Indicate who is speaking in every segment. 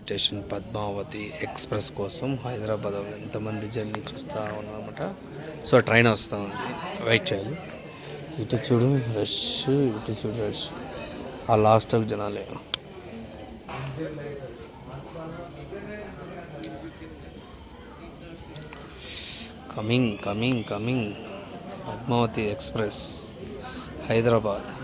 Speaker 1: Station Padmavati express కోసం హైదరాబాద్ ఎంతమంది journey చూస్తూ ఉన్నామన్నమాట సో ట్రైన్ వస్తూ. ఉంది వెయిట్ చేయాలి ఇటు చూడు రష్ ఇటు చూడు రష్. ఆ లాస్ట్ జనాలే. Coming coming coming. Padmavati express Hyderabad.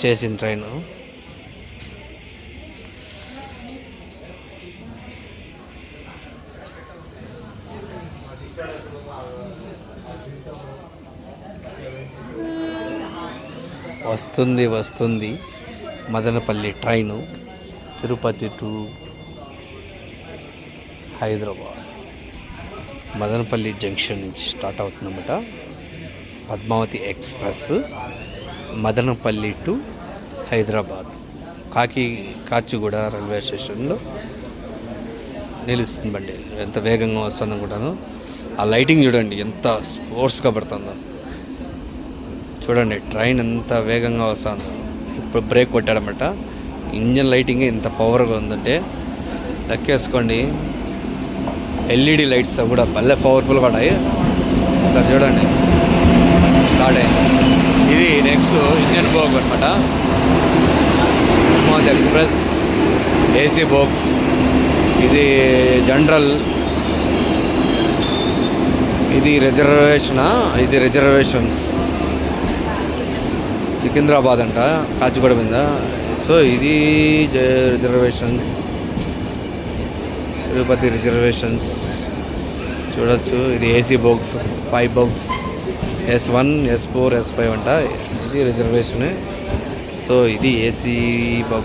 Speaker 1: చేసిన ట్రైన్ వస్తుంది వస్తుంది. Madanapalle train Tirupati to Hyderabad. Madanapalle junction నుంచి స్టార్ట్ అవుతుందన్నమాట. పద్మావతి ఎక్స్ప్రెస్ మదనపల్లి టు హైదరాబాద్ కాకి కాచిగూడ రైల్వే స్టేషన్లో నిలుస్తుంది బండి. ఎంత వేగంగా వస్తుంది అనుకుంటాను ఆ లైటింగ్ చూడండి ఎంత స్పోర్ట్స్గా పడుతుందో. చూడండి ట్రైన్ ఎంత వేగంగా వస్తుందో. ఇప్పుడు బ్రేక్ కొట్టాడనమాట ఇంజన్ లైటింగ్ ఎంత పవర్గా ఉందంటే లెక్కేసుకోండి. ఎల్ఈడి లైట్స్ కూడా భలే పవర్ఫుల్ ఉన్నాయి చూడండి. స్టార్ట్ అయింది. ఇది నెక్స్ట్ ఇంజన్ బోగ్ అనమాట మోజ్ ఎక్స్ప్రెస్ ఏసీ బాక్స్ ఇది జనరల్. ఇది రిజర్వేషనా? ఇది రిజర్వేషన్స్. సికింద్రాబాద్ అంట కాచిగూడ మీద. సో ఇది రిజర్వేషన్స్. తిరుపతి రిజర్వేషన్స్. చూడొచ్చు ఇది AC box five box. S one S four S five అంట. ఇది రిజర్వేషనే సో ఇది ఏసీ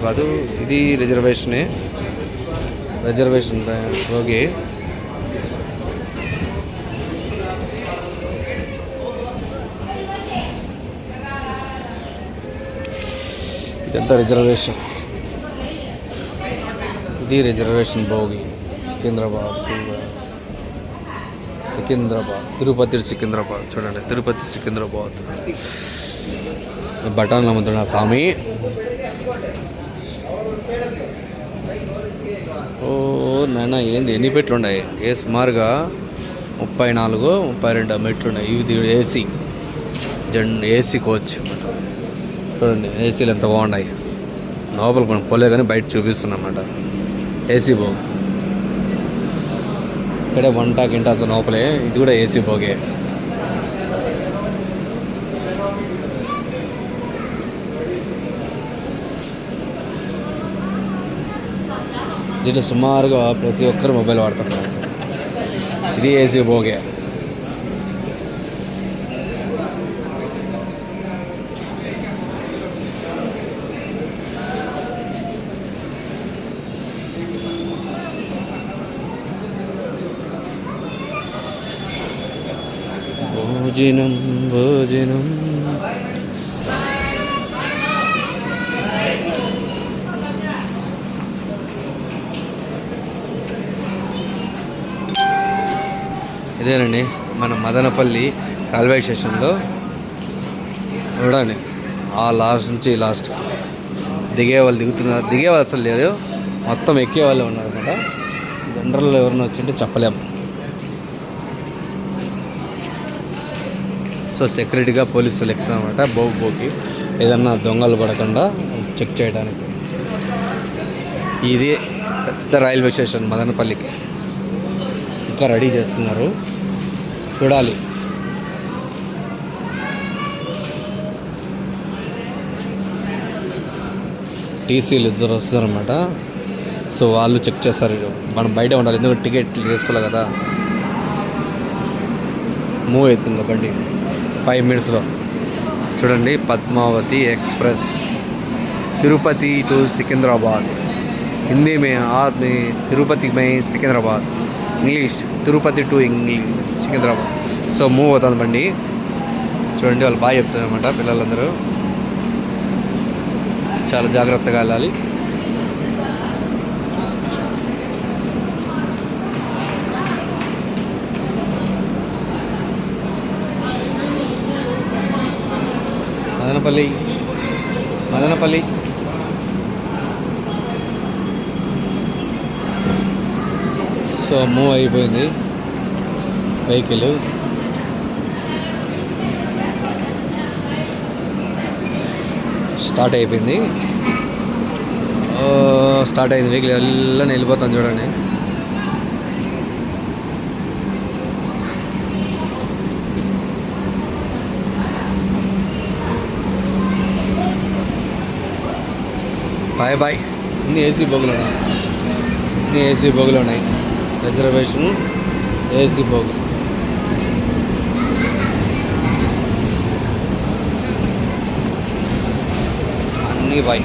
Speaker 1: కాదు ఇది రిజర్వేషనే రిజర్వేషన్ ఓకే. ఇదంతా రిజర్వేషన్స్ ఇది రిజర్వేషన్ భోగి సికింద్రాబాద్ సికింద్రాబాద్. తిరుపతి సికింద్రాబాద్. చూడండి తిరుపతి సికింద్రాబాద్. బఠాన్లు అమ్ముతున్నా స్వామి. ఓ నాన్న ఏంది? ఎన్ని పెట్లు ఉన్నాయి? ఏ సుమారుగా ముప్పై నాలుగు ముప్పై రెండు మెట్లు ఉన్నాయి. ఇది ఏసీ. Jan AC coach. చూడండి ఏసీలు ఎంత బాగున్నాయి. లోపల మనం పోలే కానీ బయట చూపిస్తున్నమాట ఏసీ బాగు ఇక్కడే వంట గింట అంత లోపలే. ఇది కూడా ఏసీ బోగే దీంట్లో సుమారుగా ప్రతి ఒక్కరు మొబైల్ వాడుతున్నారు ఇది ఏసీ బోగే భోజనం భోజనం ఇదేనండి మన మదనపల్లి రైల్వే స్టేషన్లో. చూడండి ఆ లాస్ట్ నుంచి లాస్ట్ దిగే వాళ్ళు దిగుతున్నారు. దిగే వాళ్ళు అసలు లేరు. మొత్తం ఎక్కే వాళ్ళు ఉన్నారు కదా జనరల్ ఎవరైనా వచ్చింటే చెప్పలేము సో సెక్యూరిటీగా పోలీసులు ఎక్కుతారనమాట బోగు బోకి ఏదన్నా దొంగలు పడకుండా చెక్ చేయడానికి. ఇది పెద్ద రైల్వే స్టేషన్ మదనపల్లికి. ఇంకా రెడీ చేస్తున్నారు. చూడాలి. టీసీలు ఇద్దరు వస్తారనమాట సో వాళ్ళు చెక్ చేస్తారు మనం బయట ఉండాలి. ఎందుకంటే టికెట్ తీసుకోవాలి కదా. మూవ్ అవుతుంది బండి. ఫైవ్ మినిట్స్లో. చూడండి పద్మావతి ఎక్స్ప్రెస్. తిరుపతి టు సికింద్రాబాద్. హిందీ మే ఆద్ తిరుపతి మే Secunderabad. English Tirupati to English Secunderabad. So move అవుతుంది బండి. చూడండి వాళ్ళు బాగా చెప్తారు అనమాట పిల్లలందరూ. చాలా జాగ్రత్తగా వెళ్ళాలి. మదనపల్లి. మదనపల్లి. సో మూవ్ అయిపోయింది. వెహికల్. స్టార్ట్ అయిపోయింది. స్టార్ట్ అయింది. వెహికల్ ఎల్లని వెళ్ళిపోతాను చూడండి. Bye bye. అన్ని ఏసీ బోగులు ఉన్నాయి అన్ని ఏసీ బోగులు ఉన్నాయి రిజర్వేషన్ ఏసీ బోగులు అన్నీ బాయ్.